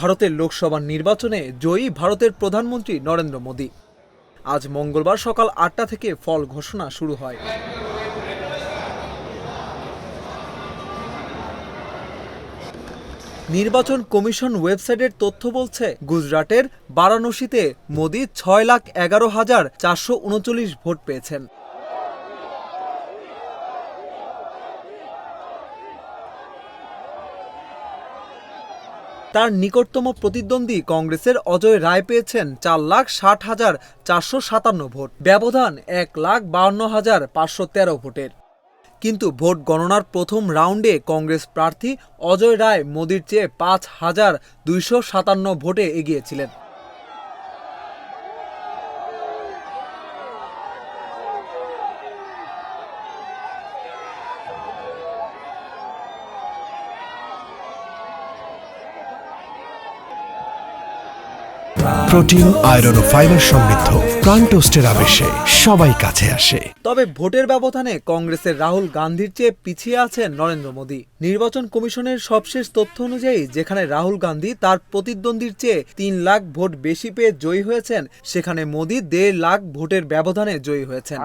ভারতের লোকসভা নির্বাচনে জয়ী ভারতের প্রধানমন্ত্রী নরেন্দ্র মোদী। আজ মঙ্গলবার সকাল আটটা থেকে ফল ঘোষণা শুরু হয়। নির্বাচন কমিশন ওয়েবসাইটের তথ্য বলছে, গুজরাটের বারাণসীতে মোদি ছয় লাখ এগারো হাজার চারশো উনচল্লিশ ভোট পেয়েছেন। তার নিকটতম প্রতিদ্বন্দ্বী কংগ্রেসের অজয় রায় পেয়েছেন চার লাখ ষাট হাজার চারশো সাতান্ন ভোট। ব্যবধান এক লাখ বাউন্ন হাজার পাঁচশো তেরো ভোটের। কিন্তু ভোট গণনার প্রথম রাউন্ডে কংগ্রেস প্রার্থী অজয় রায় মোদির চেয়ে পাঁচ হাজার দুইশো সাতান্ন ভোটে এগিয়েছিলেন। প্রোটিন আয়রন ও ফাইবার সমৃদ্ধ। প্রাণ টোস্টের আবেশে সবাই কাছে আসে। তবে ভোটের ব্যবধানে কংগ্রেসের রাহুল গান্ধীর চেয়ে পিছিয়ে আছেন নরেন্দ্র মোদী। নির্বাচন কমিশনের সবশেষ তথ্য অনুযায়ী যেখানে রাহুল গান্ধী তার প্রতিদ্বন্দ্বীর চেয়ে তিন লাখ ভোট বেশি পেয়ে জয়ী হয়েছেন সেখানে মোদী দেড় লাখ ভোটের ব্যবধানে জয়ী হয়েছেন।